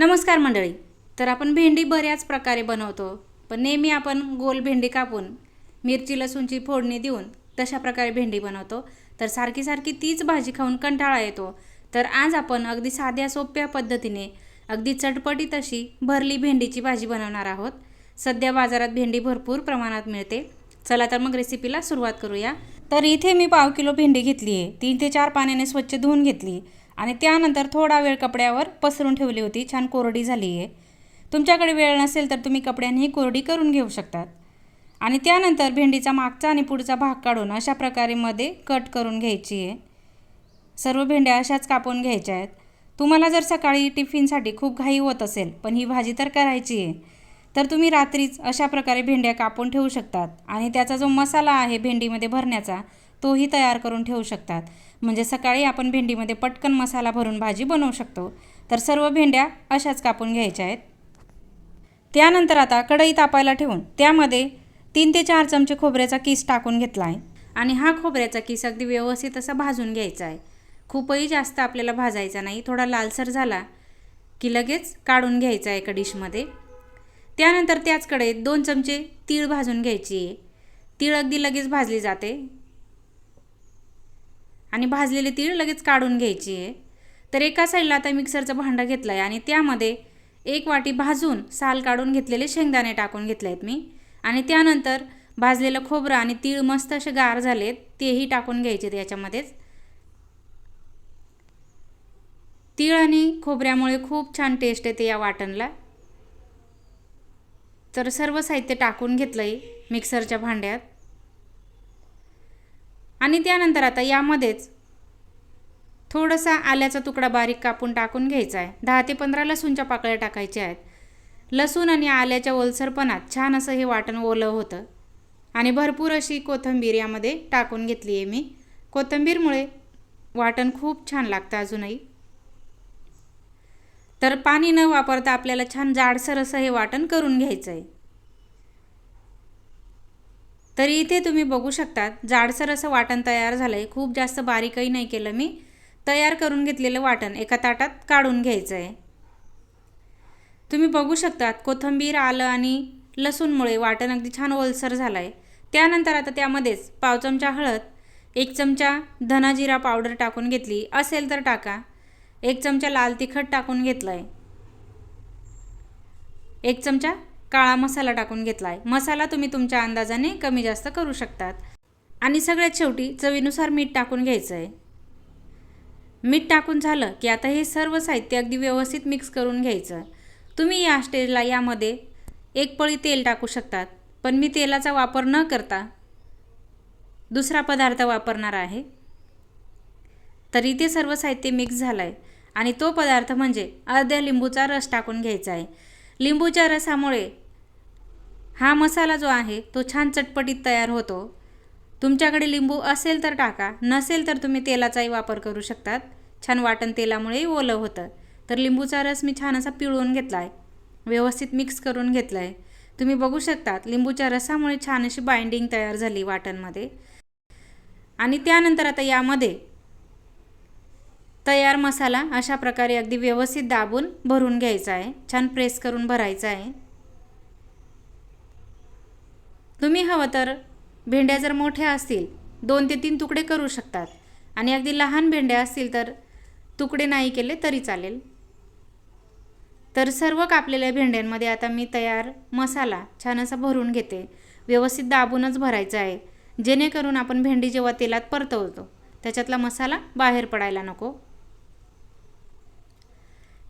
नमस्कार मंडळी. तर आपण भेंडी बऱ्याच प्रकारे बनवतो पण नेहमी आपण गोल भेंडी कापून मिरची लसूणची फोडणी देऊन तशा प्रकारे भेंडी बनवतो. तर सारखी सारखी तीच भाजी खाऊन कंटाळा येतो. तर आज आपण अगदी साध्या सोप्या पद्धतीने अगदी चटपटीत अशी भरली भेंडीची भाजी बनवणार आहोत. सध्या बाजारात भेंडी भरपूर प्रमाणात मिळते. चला तर मग रेसिपीला सुरुवात करूया. तर इथे मी पाव किलो भेंडी घेतली आहे तीन ते चार पाण्याने स्वच्छ धुवून घेतली. आणि त्यानंतर थोडा वेळ कपड्यावर पसरून ठेवली होती. छान कोरडी झाली आहे तुमच्याकडे वेळ नसेल तर तुम्ही कपड्यांनी कोरडी करून घेऊ शकतात. आणि त्यानंतर भेंडीचा मागचा आणि पुढचा भाग काढून अशा प्रकारे मध्ये कट करून घ्यायची आहे सर्व भेंड्या अशाच कापून घ्यायच्या आहेत. तुम्हाला जर सकाळी टिफिनसाठी खूप घाई होत असेल पण ही भाजी तर करायची आहे तर तुम्ही रात्रीच अशा प्रकारे भेंड्या कापून ठेवू शकतात. आणि त्याचा जो मसाला आहे भेंडीमध्ये भरण्याचा तोही तयार करून ठेवू शकतात. म्हणजे सकाळी आपण भेंडीमध्ये पटकन मसाला भरून भाजी बनवू शकतो. तर सर्व भेंड्या अशाच कापून घ्यायच्या आहेत. त्यानंतर आता कढई तापायला ठेवून त्यामध्ये तीन ते चार चमचे खोबऱ्याचा किस टाकून घेतला आहे आणि हा खोबऱ्याचा किस अगदी व्यवस्थित असा भाजून घ्यायचा आहे. खूपही जास्त आपल्याला भाजायचा नाही थोडा लालसर झाला की लगेच काढून घ्यायचा आहे एका डिशमध्ये. त्यानंतर त्याच कढईत दोन चमचे तीळ भाजून घ्यायची आहे. तीळ अगदी लगेच भाजली जाते. आणि भाजलेले तीळ लगेच काढून घ्यायची. आहे तर एका साईडला आता मिक्सरचं भांडं घेतलं आहे आणि त्यामध्ये एक वाटी भाजून साल काढून घेतलेले शेंगदाणे टाकून घेतले आहेत मी. आणि त्यानंतर भाजलेलं खोबरं आणि तीळ मस्त असे गार झालेत तेही टाकून घ्यायचे याच्यामध्येच. तीळ आणि खोबऱ्यामुळे खूप छान टेस्ट येते या वाटणला. तर सर्व साहित्य टाकून घेतलं आहे मिक्सरच्या भांड्यात. आणि त्यानंतर आता यामध्येच थोडासा आल्याचा तुकडा बारीक कापून टाकून घ्यायचा आहे. दहा ते पंधरा लसूणच्या पाकळ्या टाकायच्या आहेत. लसूण आणि आल्याच्या ओलसरपणात छान असं हे वाटण ओलं होतं. आणि भरपूर अशी कोथिंबीर यामध्ये टाकून घेतली आहे मी. कोथिंबीरमुळे वाटण खूप छान लागतं अजूनही. तर पाणी न वापरता आपल्याला छान जाडसर असं हे वाटण करून घ्यायचं आहे. तरी इथे तुम्ही बघू शकतात जाडसर असं वाटण तयार झालं आहे खूप जास्त बारीकही नाही केलं मी. तयार करून घेतलेलं वाटण एका ताटात काढून घ्यायचं आहे तुम्ही बघू शकतात कोथिंबीर आलं आणि लसूणमुळे वाटण अगदी छान ओलसर झालं आहे त्यानंतर आता त्यामध्येच पाव चमचा हळद एक चमचा धनाजिरा पावडर टाकून घेतली. असेल तर टाका. एक चमचा लाल तिखट टाकून घेतलं आहे एक चमचा काळा मसाला टाकून घेतला आहे मसाला तुम्ही तुमच्या अंदाजाने कमी जास्त करू शकतात. आणि सगळ्यात शेवटी चवीनुसार मीठ टाकून घ्यायचं आहे मीठ टाकून झालं की आता हे सर्व साहित्य अगदी व्यवस्थित मिक्स करून घ्यायचं. तुम्ही या स्टेजला यामध्ये एक पळी तेल टाकू शकतात पण मी तेलाचा वापर न करता दुसरा पदार्थ वापरणार आहे. तर इथे सर्व साहित्य मिक्स झालं आहे आणि तो पदार्थ म्हणजे अर्ध्या लिंबूचा रस टाकून घ्यायचा आहे लिंबूच्या रसामुळे. हा मसाला जो आहे तो छान चटपटीत तयार होतो. तुमच्याकडे लिंबू असेल तर टाका नसेल तर तुम्ही तेलाचाही वापर करू शकतात. छान वाटण तेलामुळेही ओलं होतं. तर लिंबूचा रस मी छान असा पिळवून घेतला आहे व्यवस्थित मिक्स करून घेतला आहे तुम्ही बघू शकतात लिंबूच्या रसामुळे छान अशी बाइंडिंग तयार झाली वाटणमध्ये. आणि त्यानंतर आता यामध्ये तयार मसाला अशा प्रकारे अगदी व्यवस्थित दाबून भरून घ्यायचा आहे. छान प्रेस करून भरायचा आहे. तुम्ही हवं तर भेंड्या जर मोठ्या असतील दोन ते तीन तुकडे करू शकतात. आणि अगदी लहान भेंड्या असतील तर तुकडे नाही केले तरी चालेल. तर सर्व कापलेल्या भेंड्यांमध्ये आता मी तयार मसाला छान असा भरून घेते. व्यवस्थित दाबूनच भरायचा आहे. जेणेकरून आपण भेंडी जेव्हा तेलात परतवतो त्याच्यातला मसाला बाहेर पडायला नको.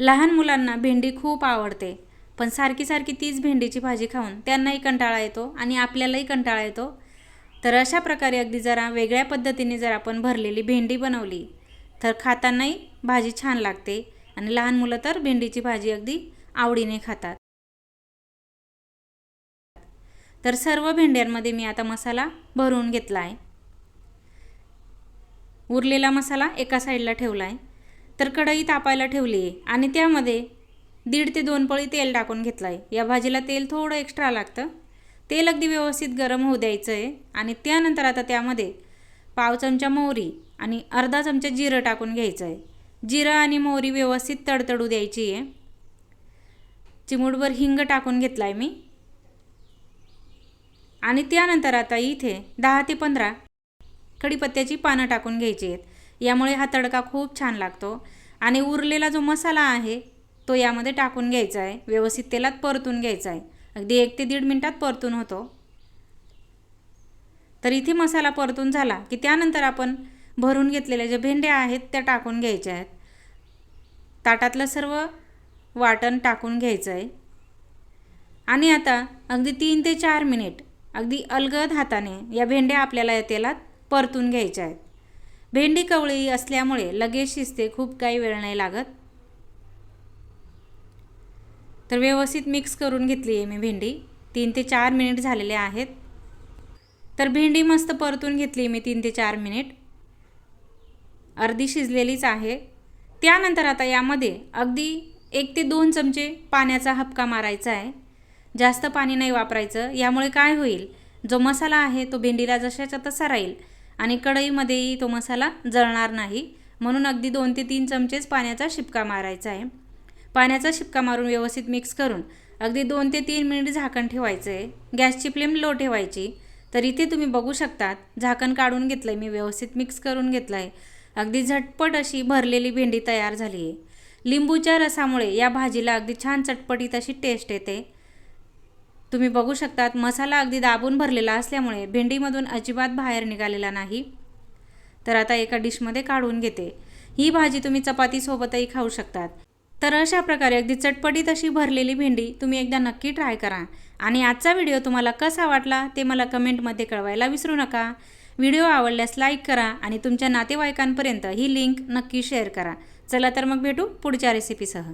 लहान मुलांना भेंडी खूप आवडते पण सारखी सारखी तीच भेंडीची भाजी खाऊन त्यांनाही कंटाळा येतो आणि आपल्यालाही कंटाळा येतो. तर अशा प्रकारे अगदी जरा वेगळ्या पद्धतीने जर आपण भरलेली भेंडी बनवली तर खातानाही भाजी छान लागते आणि लहान मुलं तर भेंडीची भाजी अगदी आवडीने खातात. तर सर्व भेंड्यांमध्ये मी आता मसाला भरून घेतला आहे उरलेला मसाला एका साईडला ठेवला आहे तर कढई तापायला ठेवली आहे आणि त्यामध्ये दीड ते दोन पळी तेल टाकून घेतलं आहे या भाजीला तेल थोडं एक्स्ट्रा लागतं. तेल अगदी व्यवस्थित गरम होऊ द्यायचं आहे आणि त्यानंतर आता त्यामध्ये पाव चमचा मोहरी आणि अर्धा चमचा जिरं टाकून घ्यायचं आहे जिरं आणि मोहरी व्यवस्थित तडतडू द्यायची आहे चिमूटभर हिंग टाकून घेतला आहे मी. आणि त्यानंतर आता इथे दहा ते पंधरा कढीपत्त्याची पानं टाकून घ्यायची आहेत यामुळे हा तडका खूप छान लागतो. आणि उरलेला जो मसाला आहे तो यामध्ये टाकून घ्यायचा आहे. व्यवस्थित तेलात परतून घ्यायचा आहे. अगदी एक ते दीड मिनटात परतून होतो. तर इथे मसाला परतून झाला की त्यानंतर आपण भरून घेतलेल्या ज्या भेंड्या आहेत त्या टाकून घ्यायच्या आहेत. ताटातलं सर्व वाटण टाकून घ्यायचं आहे. आणि आता अगदी तीन ते चार मिनिट अगदी अलगद हाताने या भेंड्या आपल्याला या तेलात परतून घ्यायच्या आहेत. भेंडी कवळी असल्यामुळे लगेच शिजते खूप काही वेळ नाही लागत. तर व्यवस्थित मिक्स करून घेतली आहे मी भेंडी. तीन ते चार मिनिट झालेले आहेत. तर भेंडी मस्त परतून घेतली मी तीन ते चार मिनिट. अर्धी शिजलेलीच आहे. त्यानंतर आता यामध्ये अगदी एक ते दोन चमचे पाण्याचा हपका मारायचा आहे. जास्त पाणी नाही वापरायचं. यामुळे काय होईल? जो मसाला आहे तो भेंडीला जशाचा तसा राहील. आणि कढईमध्येही तो मसाला जळणार नाही. म्हणून अगदी दोन ते तीन चमचेच पाण्याचा शिपका मारायचा आहे. पाण्याचा शिपका मारून व्यवस्थित मिक्स करून अगदी दोन ते तीन मिनिट झाकण ठेवायचं. आहे गॅसची फ्लेम लो ठेवायची. तर इथे तुम्ही बघू शकतात झाकण काढून घेतलं आहे मी व्यवस्थित मिक्स करून घेतलं आहे अगदी झटपट अशी भरलेली भेंडी तयार झाली आहे लिंबूच्या रसामुळे या भाजीला अगदी छान चटपटीत अशी टेस्ट येते. तुम्ही बघू शकतात मसाला अगदी दाबून भरलेला असल्यामुळे भेंडीमधून अजिबात बाहेर निघालेला नाही. तर आता एका डिशमध्ये काढून घेते. ही भाजी तुम्ही चपातीसोबतही खाऊ शकतात. तर अशा प्रकारे अगदी चटपटीत अशी भरलेली भेंडी तुम्ही एकदा नक्की ट्राय करा. आणि आजचा व्हिडिओ तुम्हाला कसा वाटला ते मला कमेंटमध्ये कळवायला विसरू नका. व्हिडिओ आवडल्यास लाईक करा आणि तुमच्या नातेवाईकांपर्यंत ही लिंक नक्की शेअर करा. चला तर मग भेटू पुढच्या रेसिपीसह.